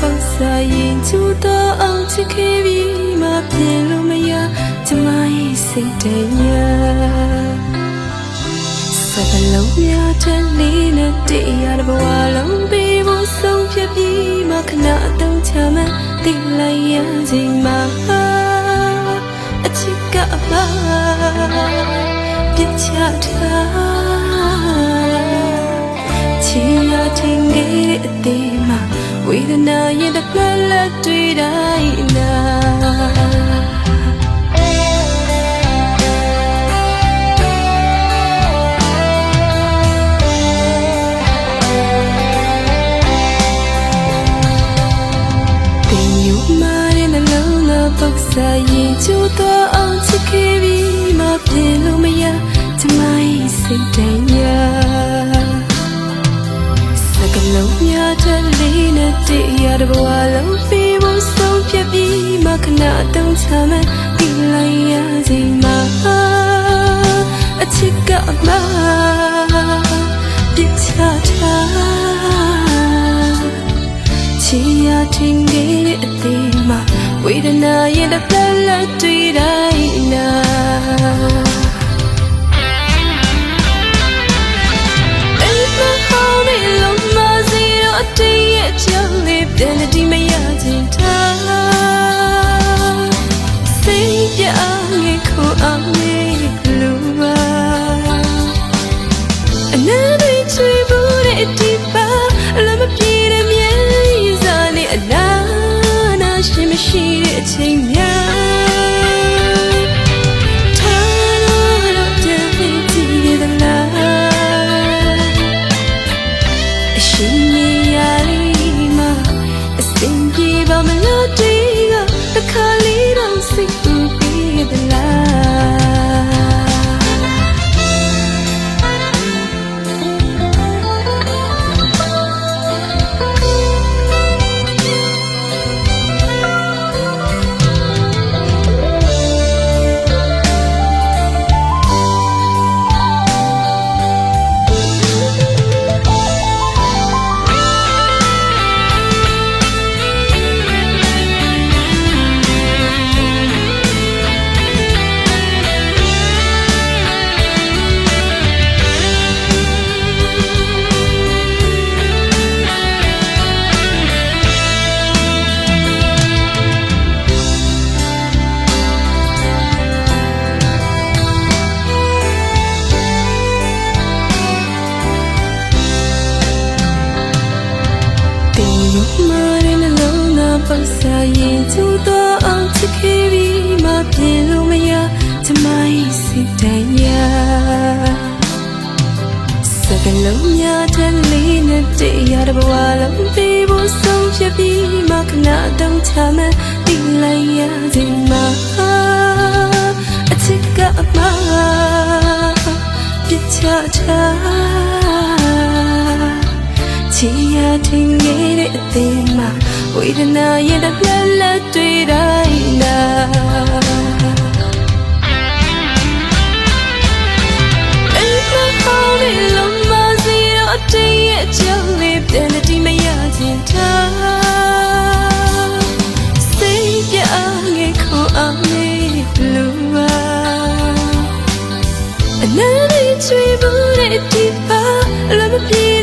စားရင်ချူတော့အောင်ချစ်ခဲ့ပြီးမှပြင်လို့မရကျမရဲ့စိတ်တည်းညာစကလုံးများတဲ့လေးနဲ့တရားတစ်ဘဝလုံးပြီးဖို့ဆုံးဖြတ်ပြီးမှခဏအတုံးချမှန်းသိလိုက်ရချိန်မှာအချစ်ကအပါပြစ်ချထားချီရတင်ခဲ့တဲ့အသေးမှာ ဝေဒနာရင်တစ်လက်လက်တွေ့တိုင်းနာတင်ယူမာတဲ့နှလုံးသားပုတ်စာရင်ကျိုးတော့အောင်ချစ်ခဲ့ပြီးမှပြင်လို့မရကျမရဲ့စိတ်တည်းညာစကလုံးများတဲ့ လေးနဲ့တရားတစ်ဘဝလုံးပြီးဖို့ဆုံးဖြတ်ပြီးမှခဏတုံးချမှန်းဒီလိုက်ရချိန်မှာအချစ်ကအမပြစ်ချထားချီရတင်ခဲ့တဲ့အသေးမှာဝေဒနာရင်တစ်ဖက်လက်တွေ့တိုင်းနာ ခို လုံးသားပတ်စားရင်ကျူတော့အောင်ချစ်ခဲ့ပြီးမှပြင်လို့မရကျမရဲ့စိတ်တည်းညာစကလုံးများတဲ့လေးနဲ့တရားတစ်ဘဝလုံးပြီးဖို့ဆုံးဖြတ်ပြီးမှခဏတုံးချမှန်းဒီလိုက်ရချိန်မှာအချစ်ကအမှားပြစ်ချထားချီရတင်ခဲ့တဲ့အသေးမှာ ဝေဒနာရင်တစ်လက်လက်တွေ့တိုင်းနာအိမ်မဟောင်းလေးလုံးမစီတော့အတည်းရဲ့ကြောင့်လေးပြန်ဒီမရချင်တာစိတ်ပြငေခေါ်အောင်လေးလူပါအနမ်းလေးချွေဘူးတဲ့ဒီပါအလမပြေ